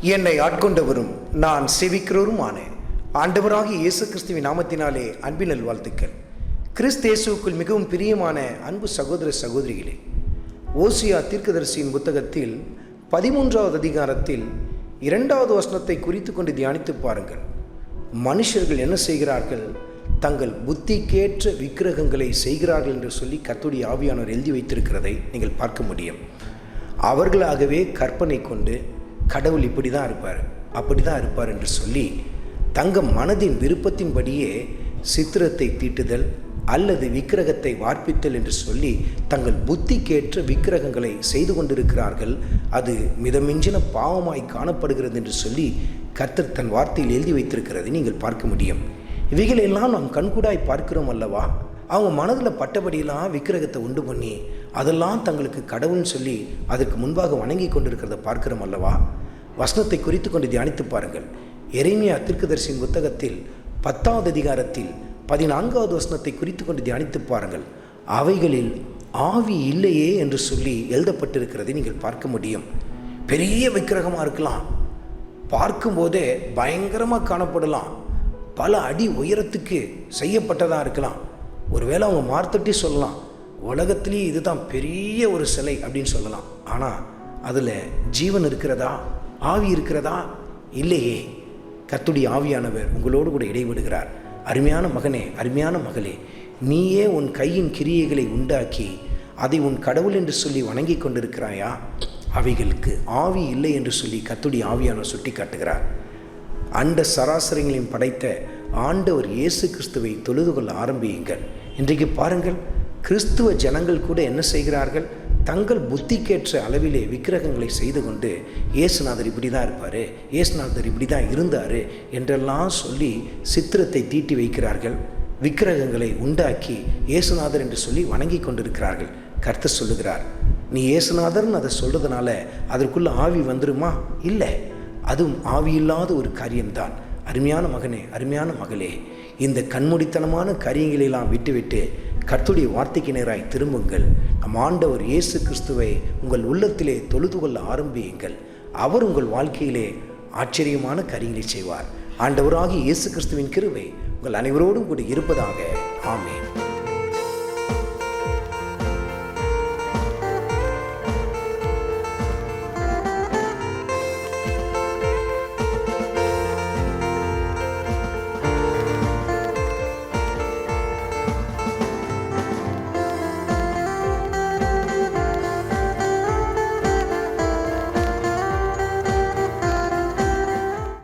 என்னை ஆட்கொண்டவரும் நான் செவிக்கிறவருமான ஆண்டவராகி இயேசு கிறிஸ்துவின் நாமத்தினாலே அன்பின் நல்வாழ்த்துக்கள். கிறிஸ்தேசுக்குள் மிகவும் பிரியமான அன்பு சகோதர சகோதரிகளே ஓசியா தீர்க்கதரிசியின் புத்தகத்தில் பதிமூன்றாவது அதிகாரத்தில் இரண்டாவது வசனத்தை குறித்து கொண்டு தியானித்து பாருங்கள். மனுஷர்கள் என்ன செய்கிறார்கள்? தங்கள் புத்திக்கேற்ற விக்கிரகங்களை செய்கிறார்கள் என்று சொல்லி கத்துடைய ஆவியானவர் எழுதி வைத்திருக்கிறதை நீங்கள் பார்க்க முடியும். அவர்களாகவே கற்பனை கொண்டு கடவுள் இப்படி தான் இருப்பார் அப்படி தான் இருப்பார் என்று சொல்லி தங்கள் மனதின் விருப்பத்தின்படியே சித்திரத்தை தீட்டுதல் அல்லது விக்கிரகத்தை வார்ப்பித்தல் என்று சொல்லி தங்கள் புத்திக்கேற்ற விக்கிரகங்களை செய்து கொண்டிருக்கிறார்கள். அது மிதமிஞ்சின பாவமாய் காணப்படுகிறது என்று சொல்லி கர்த்தர் தன் வார்த்தையில் எழுதி வைத்திருக்கிறதை. நீங்கள் பார்க்க முடியும். இவைகளெல்லாம் நாம் கண்கூடாய் பார்க்கிறோம் அல்லவா? அவங்க மனதில் பட்டபடியெல்லாம் விக்கிரகத்தை உண்டு பண்ணி அதெல்லாம் தங்களுக்கு கடவுள்னு சொல்லி அதற்கு முன்பாக வணங்கி கொண்டிருக்கிறத பார்க்கிறோம் அல்லவா? வசனத்தை குறித்து கொண்டு தியானித்து பாருங்கள். எரேமியா தீர்க்கதரிசியின் புத்தகத்தில் பத்தாவது அதிகாரத்தில் பதினான்காவது வசனத்தை குறித்து கொண்டு தியானித்து பாருங்கள். அவைகளில் ஆவி இல்லையே என்று சொல்லி எழுதப்பட்டிருக்கிறதை நீங்கள் பார்க்க முடியும். பெரிய விக்கிரகமாக இருக்கலாம். பார்க்கும்போதே பயங்கரமாக காணப்படலாம். பல அடி உயரத்துக்கு செய்யப்பட்டதாக இருக்கலாம். ஒருவேளை அவங்க மார்த்தட்டி சொல்லலாம் உலகத்திலேயே இதுதான் பெரிய ஒரு சிலை அப்படின்னு சொல்லலாம். ஆனால் அதில் ஜீவன் இருக்கிறதா ஆவி இருக்கிறதா? இல்லையே. கத்துடைய ஆவியானவர் உங்களோடு கூட இடைவிடுகிறார். அருமையான மகனே அருமையான மகளே நீயே உன் கையின் கிரியைகளை உண்டாக்கி அதை உன் கடவுள் என்று சொல்லி வணங்கி கொண்டிருக்கிறாயா? அவைகளுக்கு ஆவி இல்லை என்று சொல்லி கத்துடைய ஆவியானவர் சுட்டி காட்டுகிறார் அண்ட சராசரங்களையும் படைத்த ஆண்டவர் இயேசு கிறிஸ்துவை தொழுது கொள்ள ஆரம்பியுங்கள். இன்றைக்கு பாருங்கள் கிறிஸ்துவ ஜனங்கள் கூட என்ன செய்கிறார்கள்? தங்கள் புத்திக்கேற்ற அளவிலே விக்கிரகங்களை செய்து கொண்டு இயேசுநாதர் இப்படி தான் இருப்பார் இயேசுநாதர் இப்படி தான் இருந்தார் என்றெல்லாம் சொல்லி சித்திரத்தை தீட்டி வைக்கிறார்கள். விக்கிரகங்களை உண்டாக்கி இயேசுநாதர் என்று சொல்லி வணங்கி கொண்டிருக்கிறார்கள். கர்த்தர் சொல்லுகிறார் நீ இயேசுநாதர்னு அதை சொல்கிறதுனால அதற்குள்ளே ஆவி வந்துருமா? இல்லை அதுவும் ஆவியில்லாத ஒரு காரியம்தான். அருமையான மகனே அருமையான மகளே இந்த கண்மூடித்தனமான காரியங்களெல்லாம் விட்டுவிட்டு கர்த்துடைய வார்த்தைக்கு நேராய் திரும்புங்கள். நம் ஆண்டவர் இயேசு கிறிஸ்துவை உங்கள் உள்ளத்திலே தொழுது கொள்ள ஆரம்பியுங்கள். அவர் உங்கள் வாழ்க்கையிலே ஆச்சரியமான காரியங்களை செய்வார். ஆண்டவராகி இயேசு கிறிஸ்துவின் கிருவை உங்கள் அனைவரோடும் கூட இருப்பதாக. ஆமேன்.